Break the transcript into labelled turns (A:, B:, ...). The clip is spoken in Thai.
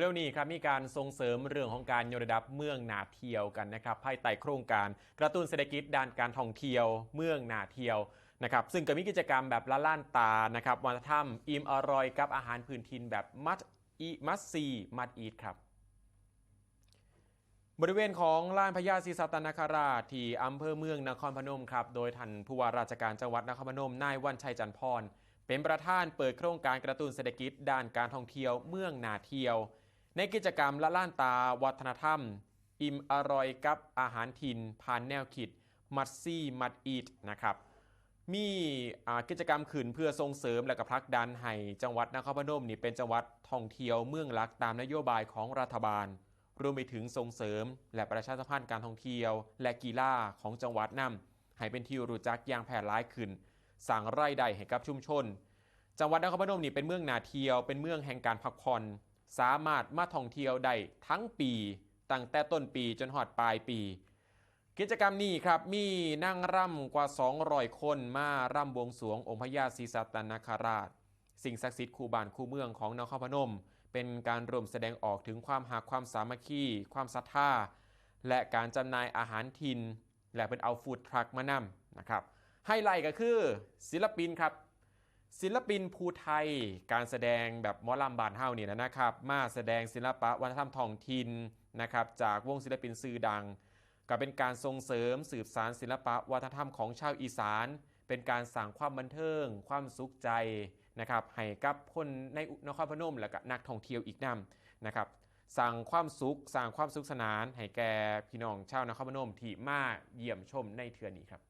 A: เร็วๆนี้ครับมีการส่งเสริมเรื่องของการยกระดับเมืองนาเที่ยวกันนะครับภายใต้โครงการกระตุ้นเศรษฐกิจด้านการท่องเที่ยว เมืองนาเที่ยวนะครับซึ่งก็มีกิจกรรมแบบละล่านตานะครับวัฒนธรรมอิ่มอร่อยกับอาหารพื้นถิ่นแบบมัดอีมัดซีมัดอีทครับบริเวณของลานพญาศรีสัตนคราชที่อำเภอเมืองนครพนมครับโดยท่านผู้ว่าราชการจังหวัดนครพนมนายวันชัยจันทร์พรเป็นประธานเปิดโครงการกระตุ้นเศรษฐกิจด้านการท่องเที่ยวเมืองนาเที่ยว ในกิจกรรมละล่านตาวัฒนธรรม อิ่มอร่อยกับอาหารถิ่นผ่านแนวคิดมัดซี่มัดอีทนะครับมีกิจกรรมขืนเพื่อส่งเสริมและก็ผลักดันให้จังหวัดนครพนมนี่เป็นจังหวัดท่องเที่ยวเมืองหลักตามนโยบายของรัฐบาล รวมไปถึงส่งเสริม และประชาสัมพันธ์การท่องเที่ยว และกีฬาของจังหวัดนำให้เป็นที่รู้จักอย่างแพร่หลายขึ้นสั่งไร่ได้ให้กับชุมชน จังหวัดนครพนมนี่เป็นเมืองนาเที่ยวเป็นเมืองแห่งการพักผ่อน สามารถมาท่องเที่ยวได้ทั้งปีตั้งแต่ต้นปีจนหอดปลายปี กิจกรรมนี้ครับมีนั่งร่ำกว่า 200 คนมาร่ำบวงสวงองค์พญาศรีสัตนคราช สิ่งศักดิ์สิทธิ์คู่บ้านคู่เมืองของนครพนม เป็นการรวมแสดงออกถึงความหักความสามัคคี ความศรัทธาและการจำหน่ายอาหารทิน และเป็นเอาฟูดทรัคมานำนะครับไฮไลท์ก็คือศิลปินครับ ศิลปินภูไทย การแสดงแบบมอลำบานเฮาเนี่ยนะครับ มาแสดงศิลปะวัฒนธรรมท้องถิ่นนะครับจากวงศิลปินซื่อดัง ก็เป็นการส่งเสริมสืบสารศิลปะวัฒนธรรมของชาวอีสาน เป็นการสร้างความบันเทิง ความสุขใจนะครับให้กับคนในนครพนมและก็นักท่องเที่ยวอีกนำนะครับสร้างความสุขสร้างความสุขสนานให้แก่พี่น้องชาวนครพนมที่มาเยี่ยมชมในเทือนี้ครับ